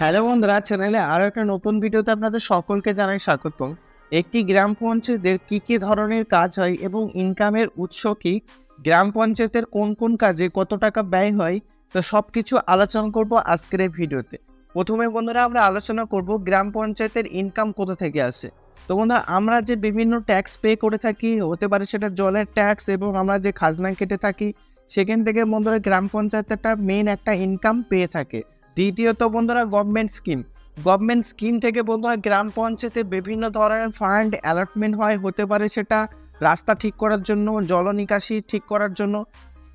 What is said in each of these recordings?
Hello বন্ধুরা, চ্যানেলে আরও একটা নতুন ভিডিওতে আপনাদের সকলকে জানাই স্বাগতম। একটি গ্রাম পঞ্চায়েতের কী কী ধরনের কাজ হয় এবং ইনকামের উৎস কী? গ্রাম পঞ্চায়েতের কোন কোন কাজে কত টাকা ব্যয় হয়? তো সব কিছু আলোচনা করব আজকের এই ভিডিওতে। প্রথমে বন্ধুরা, আমরা আলোচনা করব গ্রাম পঞ্চায়েতের ইনকাম কোথা থেকে আসে। তো বন্ধুরা, আমরা যে বিভিন্ন ট্যাক্স পে করে থাকি, হতে পারে সেটা জলের ট্যাক্স এবং আমরা যে খাজনা কেটে থাকি, সেখান থেকে বন্ধুরা গ্রাম পঞ্চায়েত একটা মেন একটা ইনকাম পেয়ে থাকে। দ্বিতীয়ত বন্ধুরা গভর্নমেন্ট স্কিম গভর্নমেন্ট স্কিম থেকে বন্ধুরা গ্রাম পঞ্চায়েতে বিভিন্ন ধরনের ফান্ড অ্যালটমেন্ট হয়, হতে পারে সেটা রাস্তা ঠিক করার জন্য, জল নিকাশি ঠিক করার জন্য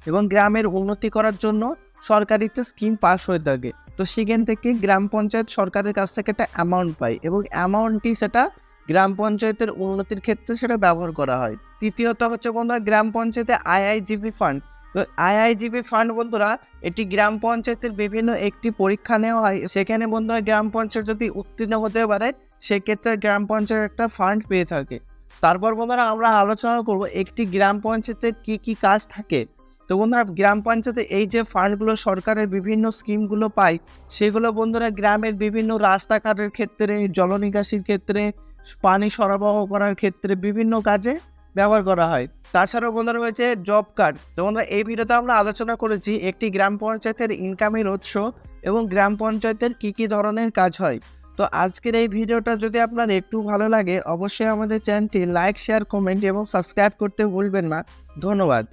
এবং গ্রামের উন্নতি করার জন্য সরকারিতে স্কিম পাস হয়ে থাকে। তো সেখান থেকে গ্রাম পঞ্চায়েত সরকারের কাছ থেকে একটা অ্যামাউন্ট পায় এবং অ্যামাউন্টটি সেটা গ্রাম পঞ্চায়েতের উন্নতির ক্ষেত্রে সেটা ব্যবহার করা হয়। তৃতীয়ত হচ্ছে বন্ধুরা, গ্রাম পঞ্চায়েতে আইআইজিপি ফান্ড তো আইআইজিপি ফান্ড বন্ধুরা, এটি গ্রাম পঞ্চায়েতের বিভিন্ন একটি পরীক্ষা নেওয়া হয়। সেখানে বন্ধুরা গ্রাম পঞ্চায়েত যদি উত্তীর্ণ হতে পারে, সেক্ষেত্রে গ্রাম পঞ্চায়েত একটা ফান্ড পেয়ে থাকে। তারপর বন্ধুরা আমরা আলোচনা করব একটি গ্রাম পঞ্চায়েতের কি কি কাজ থাকে। তো বন্ধুরা, গ্রাম পঞ্চায়েতে এই যে ফান্ডগুলো সরকারের বিভিন্ন স্কিমগুলো পায়, সেগুলো বন্ধুরা গ্রামের বিভিন্ন রাস্তাঘাটের ক্ষেত্রে, জলনিকাশির ক্ষেত্রে, পানি সরবরাহ করার ক্ষেত্রে বিভিন্ন কাজে ব্যবহার করা হয়। তাছাড়াও বন্ধুরা রয়েছে জব কার্ড। তো বন্ধুরা, এই ভিডিওতে আমরা আলোচনা করেছি একটি গ্রাম পঞ্চায়েতের ইনকামের উৎস এবং গ্রাম পঞ্চায়েতের কী কী ধরনের কাজ হয়। তো আজকের এই ভিডিওটা যদি আপনার একটু ভালো লাগে, অবশ্যই আমাদের চ্যানেলটি লাইক শেয়ার কমেন্ট এবং সাবস্ক্রাইব করতে ভুলবেন না। ধন্যবাদ।